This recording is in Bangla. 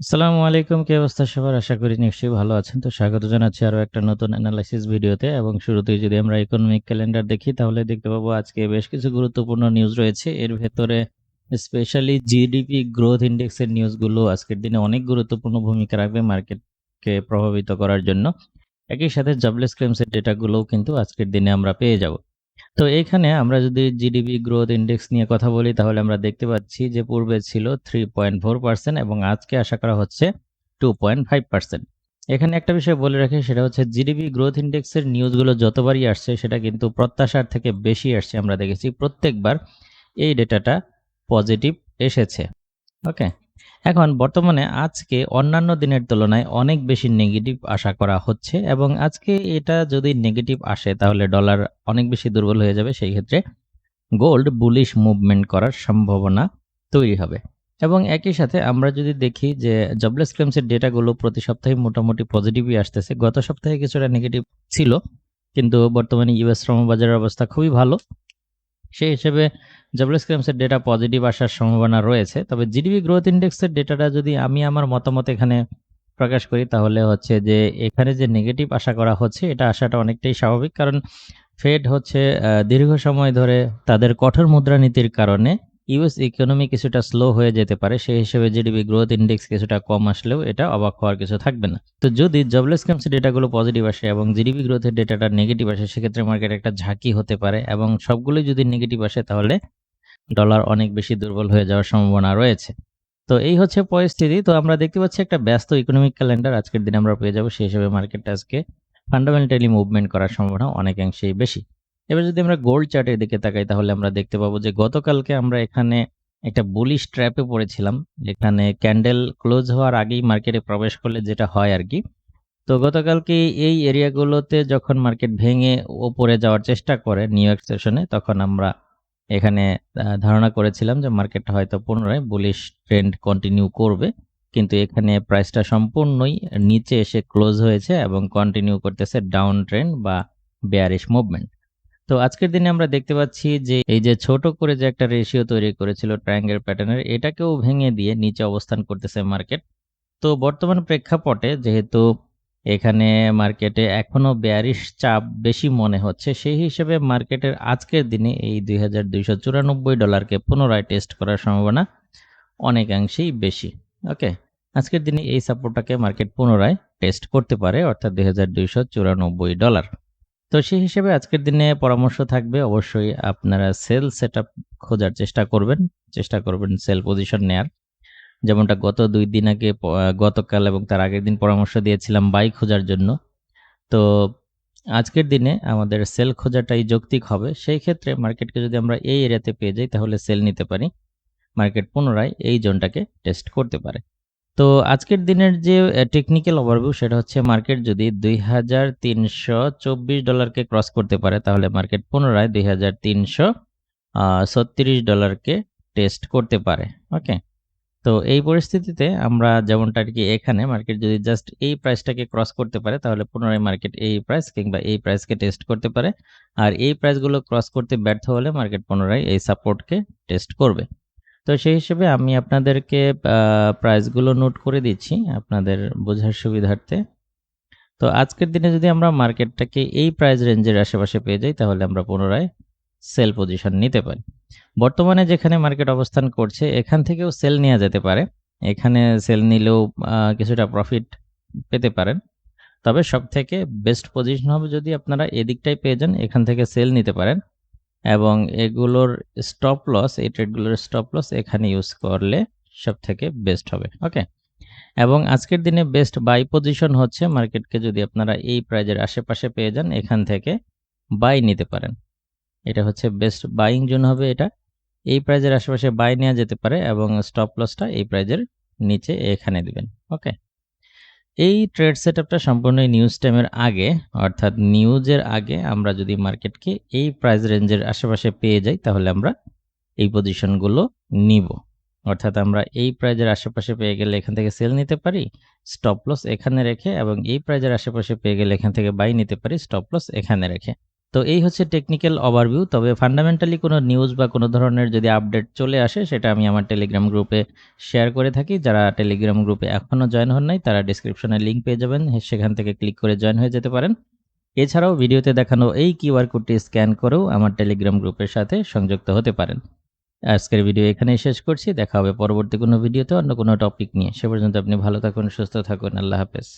আসসালামু আলাইকুম, কি অবস্থা সবার? আশা করি নিশ্চয়ই ভালো আছেন। তো স্বাগত জানাচ্ছি আরও একটা নতুন অ্যানালাইসিস ভিডিওতে এবং শুরুতেই যদি আমরা ইকোনমিক ক্যালেন্ডার দেখি, তাহলে দেখতে পাবো আজকে বেশ কিছু গুরুত্বপূর্ণ নিউজ রয়েছে। এর ভেতরে স্পেশালি জিডিপি গ্রোথ ইন্ডেক্সের নিউজগুলো আজকের দিনে অনেক গুরুত্বপূর্ণ ভূমিকা রাখবে মার্কেটকে প্রভাবিত করার জন্য। একই সাথে জবলেস ক্লেমসের ডেটাগুলোও কিন্তু আজকের দিনে আমরা পেয়ে যাব। তো এখানে আমরা যদি জিডিপি গ্রোথ ইন্ডেক্স নিয়ে কথা বলি, তাহলে আমরা দেখতে পাচ্ছি যে পূর্বে ছিল থ্রি পয়েন্ট ফোর পার্সেন্ট এবং আজকে আশা করা হচ্ছে টু পয়েন্ট ফাইভ পার্সেন্ট এখানে একটা বিষয় বলে রাখি, সেটা হচ্ছে জিডিপি গ্রোথ ইন্ডেক্সের নিউজগুলো যতবারই আসছে, সেটা কিন্তু প্রত্যাশার থেকে বেশি আসছে, আমরা দেখেছি প্রত্যেকবার এই ডেটাটা পজিটিভ এসেছে। ওকে এখন বর্তমানে আজকে অন্যান্য দিনের তুলনায় অনেক বেশি নেগেটিভ আশা করা হচ্ছে এবং আজকে এটা যদি নেগেটিভ আসে তাহলে ডলার অনেক বেশি দুর্বল হয়ে যাবে, সেই ক্ষেত্রে গোল্ড বুলিশ মুভমেন্ট করার সম্ভাবনা তৈরি হবে। এবং একই সাথে আমরা যদি দেখি যে জবলেস ক্লেমসের ডেটাগুলো প্রতি সপ্তাহে মোটামুটি পজিটিভই আসতেছে। গত সপ্তাহে কিছুটা নেগেটিভ ছিল, কিন্তু বর্তমানে ইউএস শ্রমবাজারের অবস্থা খুবই ভালো। সেই হিসেবে জবলেস ক্রেমসের ডেটা পজিটিভ আসার সম্ভাবনা রয়েছে। তবে জিডিপি গ্রোথ ইন্ডেক্সের ডেটাটা যদি আমি আমার মতামত এখানে প্রকাশ করি, তাহলে হচ্ছে যে এখানে যে নেগেটিভ আশা করা হচ্ছে, এটা আসাটা অনেকটাই স্বাভাবিক। কারণ ফেড হচ্ছে দীর্ঘ সময় ধরে তাদের কঠোর মুদ্রানীতির কারণে ইউএস ইকোনমি কিছুটা স্লো হয়ে যেতে পারে, সেই হিসেবে জিডিপি গ্রোথ ইন্ডেক্স কিছুটা কম আসলেও এটা অবাক হওয়ার কিছু থাকবে না। তো যদি জবলেস ক্যাম্পসের ডেটাগুলো পজিটিভ আসে এবং জিডিপি গ্রোথের ডেটাটা নেগেটিভ আসে, সেক্ষেত্রে মার্কেট একটা ঝাঁকি হতে পারে এবং সবগুলোই যদি নেগেটিভ আসে, তাহলে ডলার অনেক বেশি দুর্বল হয়ে যাওয়ার সম্ভাবনা রয়েছে। তো এই হচ্ছে পরিস্থিতি। তো আমরা দেখতে পাচ্ছি একটা ব্যস্ত ইকোনমিক ক্যালেন্ডার আজকের দিনে আমরা পেয়ে যাব, সেই হিসেবে মার্কেটটা আজকে ফান্ডামেন্টালি মুভমেন্ট করার সম্ভাবনা অনেকাংশেই বেশি। এবার যদি আমরা গোল্ড চার্টের দিকে তাকাই, তাহলে আমরা দেখতে পাবো যে গতকালকে আমরা এখানে একটা বুলিশ ট্র্যাপে পড়েছিলাম, যেখানে ক্যান্ডেল ক্লোজ হওয়ার আগেই মার্কেটে প্রবেশ করলে যেটা হয় আর কি। তো গতকালকে এই এরিয়াগুলোতে যখন মার্কেট ভেঙে ওপরে যাওয়ার চেষ্টা করে নিউ ইয়র্ক সেশনে তখন আমরা এখানে ধারণা করেছিলাম যে মার্কেটটা হয়তো পুনরায় বুলিশ ট্রেন্ড কন্টিনিউ করবে। কিন্তু এখানে প্রাইসটা সম্পূর্ণই নিচে এসে ক্লোজ হয়েছে এবং কন্টিনিউ করতেছে ডাউন ট্রেন্ড বা বেয়ারিশ মুভমেন্ট তো আজকের দিনে আমরা দেখতে পাচ্ছি যে এই যে ছোট করে যে একটা রেশিও তৈরি করেছিল ট্রায়াঙ্গেল প্যাটার্নের, এটাকেও ভেঙে দিয়ে নিচে অবস্থান করতেছে মার্কেট। তো বর্তমান প্রেক্ষাপটে যেহেতু এখানে মার্কেটে এখনও বেয়ারিশ চাপ বেশি মনে হচ্ছে, সেই হিসেবে মার্কেটের আজকের দিনে এই দুই হাজার দুইশ চুরানব্বই ডলারকে পুনরায় টেস্ট করার সম্ভাবনা অনেকাংশেই বেশি। ওকে, আজকের দিনে এই সাপোর্টটাকে মার্কেট পুনরায় টেস্ট করতে পারে, অর্থাৎ দুই হাজার দুইশ চুরানব্বই ডলার। তো সেই হিসেবে আজকের দিনে পরামর্শ থাকবে অবশ্যই আপনারা সেল সেট খোঁজার চেষ্টা করবেন চেষ্টা করবেন সেল পজিশন নেয়ার। যেমনটা গত দুই দিন আগে গতকাল এবং তার আগের দিন পরামর্শ দিয়েছিলাম বাই খোঁজার জন্য। তো আজকের দিনে আমাদের সেল খোঁজাটাই যৌক্তিক হবে। সেই ক্ষেত্রে মার্কেটকে যদি আমরা এই এরিয়াতে পেয়ে যাই তাহলে সেল নিতে পারি। মার্কেট পুনরায় এই জোনটাকে টেস্ট করতে পারে। তো আজকের দিনের যে টেকনিক্যাল ওভারভিউ সেটা হচ্ছে মার্কেট যদি দুই হাজার তিনশো চব্বিশ ডলারকে ক্রস করতে পারে, তাহলে মার্কেট পুনরায় দুই হাজার তিনশো ছত্রিশ ডলারকে টেস্ট করতে পারে ওকে তো এই পরিস্থিতিতে আমরা যেমনটা আর কি এখানে মার্কেট যদি জাস্ট এই প্রাইসটাকে ক্রস করতে পারে, তাহলে পুনরায় মার্কেট এই প্রাইস কিংবা এই প্রাইসকে টেস্ট করতে পারে, আর এই প্রাইসগুলো ক্রস করতে ব্যর্থ হলে মার্কেট পুনরায় এই সাপোর্টকে টেস্ট করবে। তো সেই হিসেবে আমি আপনাদেরকে প্রাইসগুলো নোট করে দিচ্ছি আপনাদের বোঝার সুবিধার্থে। তো আজকের দিনে যদি আমরা মার্কেটটাকে এই প্রাইস রেঞ্জের আশেপাশে পেয়ে যাই, তাহলে আমরা পুনরায় সেল পজিশন নিতে পারি। বর্তমানে যেখানে মার্কেট অবস্থান করছে, এখান থেকেও সেল নেওয়া যেতে পারে। এখানে সেল নিলেও কিছুটা প্রফিট পেতে পারেন। তবে সব থেকে বেস্ট পজিশন হবে যদি আপনারা এদিকটাই পেয়ে যান, এখান থেকে সেল নিতে পারেন। এবং এগুলোর স্টপ লস এই ট্রেডগুলোর স্টপ লস এখানে ইউজ করলে সব থেকে বেস্ট হবে ওকে এবং আজকের দিনে বেস্ট বাই পজিশন হচ্ছে মার্কেটকে যদি আপনারা এই প্রাইজের আশেপাশে পেয়ে যান, এখান থেকে বাই নিতে পারেন। এটা হচ্ছে বেস্ট বাইং জোন হবে এটা। এই প্রাইজের আশেপাশে বাই নেওয়া যেতে পারে এবং স্টপ লসটা এই প্রাইজের নিচে এখানে দিবেন ওকে এই ট্রেড সেট আপটা সম্পূর্ণ নিউজ টাইমের আগে, অর্থাৎ নিউজের আগে আমরা যদি মার্কেটকে এই প্রাইস রেঞ্জের আশেপাশে পেয়ে যাই, তাহলে আমরা এই পজিশনগুলো নিব। অর্থাৎ আমরা এই প্রাইজের আশেপাশে পেয়ে গেলে এখান থেকে সেল নিতে পারি স্টপ লস এখানে রেখে, এবং এই প্রাইজের আশেপাশে পেয়ে গেলে এখান থেকে বাই নিতে পারি স্টপ লস এখানে রেখে। তো এই হচ্ছে টেকনিক্যাল ওভারভিউ তবে ফান্ডামেন্টালি কোনো নিউজ বা কোনো ধরনের যদি আপডেট চলে আসে, সেটা আমি আমার টেলিগ্রাম গ্রুপে শেয়ার করে থাকি। যারা টেলিগ্রাম গ্রুপে এখনও জয়েন হন নাই, তারা ডিসক্রিপশনে লিঙ্ক পেয়ে যাবেন। সেখান থেকে ক্লিক করে জয়েন হয়ে যেতে পারেন। এছাড়াও ভিডিওতে দেখানো এই কিউআর কোডটি স্ক্যান করেও আমার টেলিগ্রাম গ্রুপের সাথে সংযুক্ত হতে পারেন। আজকের ভিডিও এখানেই শেষ করছি। দেখা হবে পরবর্তী কোনো ভিডিওতে অন্য কোনো টপিক নিয়ে। সে পর্যন্ত আপনি ভালো থাকুন, সুস্থ থাকুন। আল্লাহ হাফেজ।